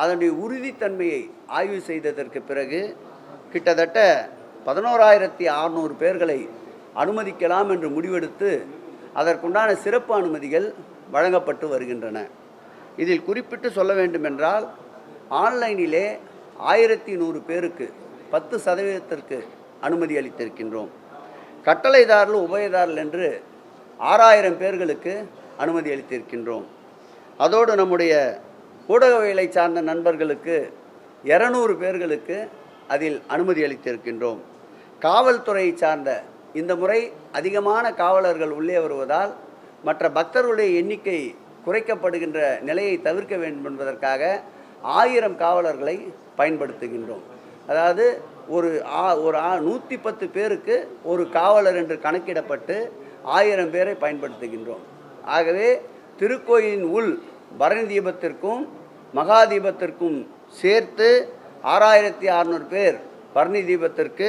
அதனுடைய உறுதித்தன்மையை ஆய்வு செய்ததற்கு பிறகு கிட்டத்தட்ட பதினோராயிரத்தி அறநூறு பேர்களை அனுமதிக்கலாம் என்று முடிவெடுத்து அதற்குண்டான சிறப்பு அனுமதிகள் வழங்கப்பட்டு வருகின்றன. இதில் குறிப்பிட்டு சொல்ல வேண்டுமென்றால் ஆன்லைனிலே ஆயிரத்தி நூறு பேருக்கு பத்து சதவீதத்திற்கு அனுமதி அளித்திருக்கின்றோம். கட்டளைதாரில் உபயதாரில் என்று ஆறாயிரம் பேர்களுக்கு அனுமதி அளித்திருக்கின்றோம். அதோடு நம்முடைய ஊடகவியலை சார்ந்த நண்பர்களுக்கு இரநூறு பேர்களுக்கு அதில் அனுமதி அளித்திருக்கின்றோம். காவல்துறையை சார்ந்த இந்த முறை அதிகமான காவலர்கள் உள்ளே வருவதால் மற்ற பக்தர்களுடைய எண்ணிக்கை குறைக்கப்படுகின்ற நிலையை தவிர்க்க வேண்டும் என்பதற்காக ஆயிரம் காவலர்களை பயன்படுத்துகின்றோம். அதாவது ஒரு ஆ ஒரு ஆ நூற்றி பத்து பேருக்கு ஒரு காவலர் என்று கணக்கிடப்பட்டு ஆயிரம் பேரை பயன்படுத்துகின்றோம். ஆகவே திருக்கோயிலின் உள் பரணி தீபத்திற்கும் மகா தீபத்திற்கும் சேர்த்து ஆறாயிரத்தி அறநூறு பேர் பரணி தீபத்திற்கு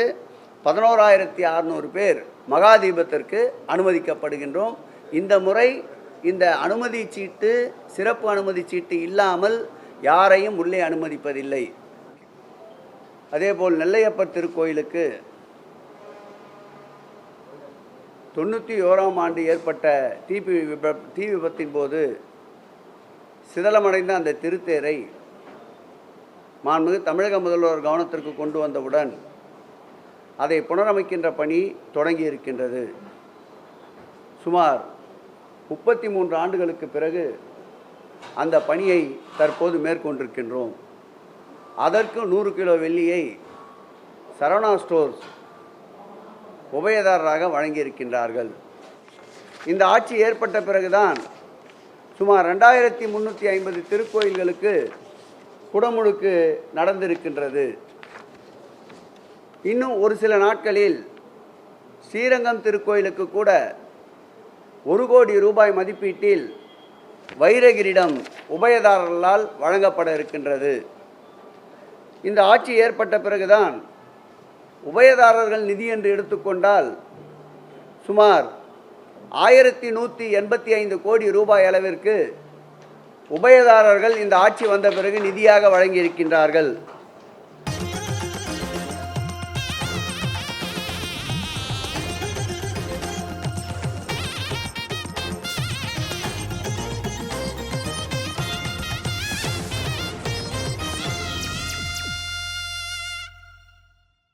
பதினோராயிரத்தி அறநூறு பேர் மகா தீபத்திற்கு அனுமதிக்கப்படுகின்றோம். இந்த முறை இந்த அனுமதி சீட்டு சிறப்பு அனுமதி சீட்டு இல்லாமல் யாரையும் உள்ளே அனுமதிப்பதில்லை. அதேபோல் நெல்லையப்பர் திருக்கோயிலுக்கு தொண்ணூற்றி ஓராம் ஆண்டு ஏற்பட்ட தீ விப தீ விபத்தின் போது சிதலமடைந்த அந்த திருத்தேரை மாண்புமிகு தமிழக முதல்வர் கவனத்திற்கு கொண்டு வந்தவுடன் அதை புனரமைக்கின்ற பணி தொடங்கி இருக்கின்றது. சுமார் முப்பத்தி மூன்று ஆண்டுகளுக்கு பிறகு அந்த பணியை தற்போது மேற்கொண்டிருக்கின்றோம். அதற்கு நூறு கிலோ வெள்ளியை சரவணா ஸ்டோர்ஸ் உபயதாரராக வழங்கியிருக்கின்றார்கள். இந்த ஆட்சி ஏற்பட்ட பிறகுதான் சுமார் ரெண்டாயிரத்தி முந்நூற்றி ஐம்பது திருக்கோயில்களுக்கு குடமுழுக்கு நடந்திருக்கின்றது. இன்னும் ஒரு சில நாட்களில் ஸ்ரீரங்கம் திருக்கோயிலுக்கு கூட ஒரு கோடி ரூபாய் மதிப்பீட்டில் வைரகிரிடம் உபயதாரர்களால் வழங்கப்பட இருக்கின்றது. இந்த ஆட்சி ஏற்பட்ட பிறகுதான் உபயதாரர்கள் நிதி என்று எடுத்துக்கொண்டால் சுமார் ஆயிரத்தி நூற்றி எண்பத்தி ஐந்து கோடி ரூபாய் அளவிற்கு உபயதாரர்கள் இந்த ஆட்சி வந்த பிறகு நிதியாக வழங்கியிருக்கின்றார்கள்.